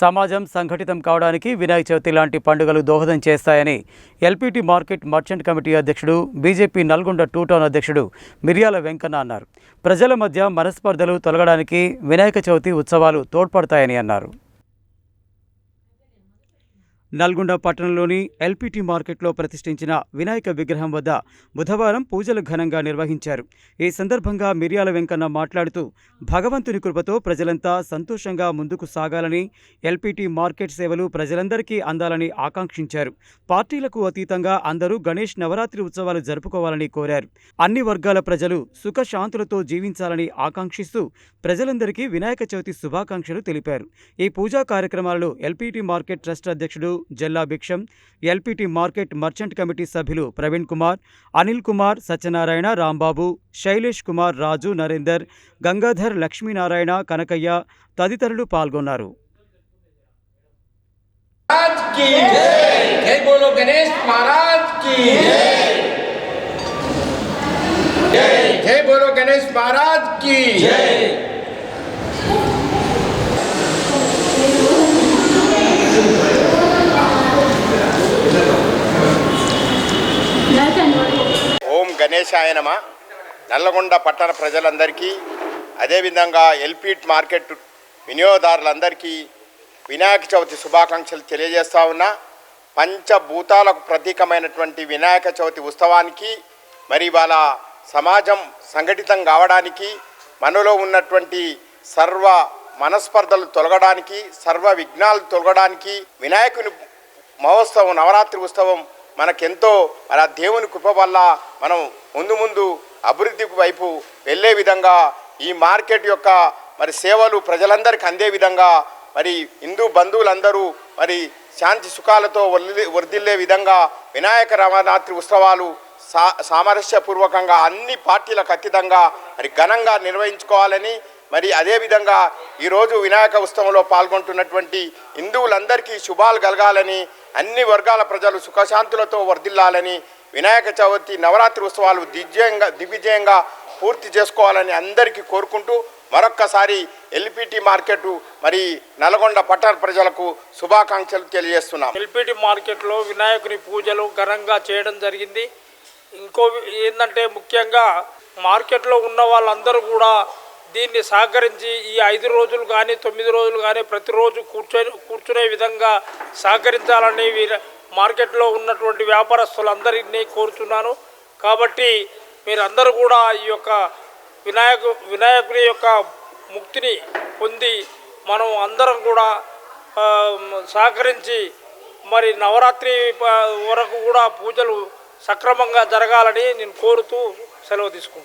సమాజం సంఘటితం కావడానికి వినాయక చవితి లాంటి పండుగలు దోహదం చేస్తాయని ఎల్పిటి మార్కెట్ మర్చెంట్ కమిటీ అధ్యక్షుడు బీజేపీ నల్గొండ టూ టౌన్ అధ్యక్షుడు మిర్యాల వెంకన్న అన్నారు. ప్రజల మధ్య మనస్పర్ధలు తొలగడానికి వినాయక చవితి ఉత్సవాలు తోడ్పడతాయని అన్నారు. నల్గొండ పట్టణంలోని ఎల్పిటి మార్కెట్లో ప్రతిష్ఠించిన వినాయక విగ్రహం వద్ద బుధవారం పూజలు ఘనంగా నిర్వహించారు. ఈ సందర్భంగా మిర్యాల వెంకన్న మాట్లాడుతూ భగవంతుని కృపతో ప్రజలంతా సంతోషంగా ముందుకు సాగాలని ఎల్పిటి మార్కెట్ సేవలు ప్రజలందరికీ అందాలని ఆకాంక్షించారు. పార్టీలకు అతీతంగా అందరూ గణేష్ నవరాత్రి ఉత్సవాలు జరుపుకోవాలని కోరారు. అన్ని వర్గాల ప్రజలు సుఖశాంతులతో జీవించాలని ఆకాంక్షిస్తూ ప్రజలందరికీ వినాయక చవితి శుభాకాంక్షలు తెలిపారు. ఈ పూజా కార్యక్రమాలలో ఎల్పిటి మార్కెట్ ట్రస్ట్ అధ్యక్షుడు Jalla Bhiksham LPT market merchant committee సభ్యులు ప్రవీణ్ కుమార్ అనిల్ కుమార్ సత్యనారాయణ రాంబాబు శైలేష్ కుమార్ రాజు నరేందర్ గంగాధర్ లక్ష్మీనారాయణ కనకయ్య తదితరులు పాల్గొన్నారు. గణేశాయనమ? నల్లగొండ పట్టణ ప్రజలందరికీ అదేవిధంగా ఎల్పీట్ మార్కెట్ వినియోగదారులందరికీ వినాయక చవితి శుభాకాంక్షలు తెలియజేస్తా ఉన్నా పంచభూతాలకు ప్రతీకమైనటువంటి వినాయక చవితి ఉత్సవానికి మరి వాళ్ళ సమాజం సంఘటితం కావడానికి మనలో ఉన్నటువంటి సర్వ మనస్పర్ధలు తొలగడానికి సర్వ విఘ్నాలు తొలగడానికి వినాయకుని మహోత్సవం నవరాత్రి ఉత్సవం మనకెంతో మన దేవుని కృప వల్ల మనం ముందు ముందు అభివృద్ధి వైపు వెళ్ళే విధంగా ఈ మార్కెట్ యొక్క మరి సేవలు ప్రజలందరికీ అందే విధంగా మరి హిందూ బంధువులందరూ మరి శాంతి సుఖాలతో వర్దిల్లే వర్ధిల్లే విధంగా వినాయక రామరాత్రి ఉత్సవాలు సా సామరస్యపూర్వకంగా అన్ని పార్టీలకు అతీతంగా మరి ఘనంగా నిర్వహించుకోవాలని మరి అదేవిధంగా ఈరోజు వినాయక ఉత్సవంలో పాల్గొంటున్నటువంటి హిందువులందరికీ శుభాలు కలగాలని అన్ని వర్గాల ప్రజలు సుఖశాంతులతో వర్ధిల్లాలని వినాయక చవితి నవరాత్రి ఉత్సవాలు దిగ్విజయంగా దిగ్విజయంగా పూర్తి చేసుకోవాలని అందరికీ కోరుకుంటూ మరొక్కసారి ఎల్పిటి మార్కెట్ మరి నల్గొండ పట్టణ ప్రజలకు శుభాకాంక్షలు తెలియజేస్తున్నాం. ఎల్పిటి మార్కెట్లో వినాయకుని పూజలు ఘనంగా చేయడం జరిగింది. ఇంకో ఏంటంటే ముఖ్యంగా మార్కెట్లో ఉన్న వాళ్ళందరూ కూడా దీన్ని సహకరించి ఈ ఐదు రోజులు కానీ తొమ్మిది రోజులు కానీ ప్రతిరోజు కూర్చొని కూర్చునే విధంగా సహకరించాలని వీర మార్కెట్లో ఉన్నటువంటి వ్యాపారస్తులందరినీ కోరుతున్నాను కాబట్టి మీరందరూ కూడా ఈ యొక్క వినాయకు వినాయకుని యొక్క ముక్తిని పొంది మనం అందరం కూడా సహకరించి మరి నవరాత్రి వరకు కూడా పూజలు సక్రమంగా జరగాలని నేను కోరుతూ సెలవు తీసుకుంటాను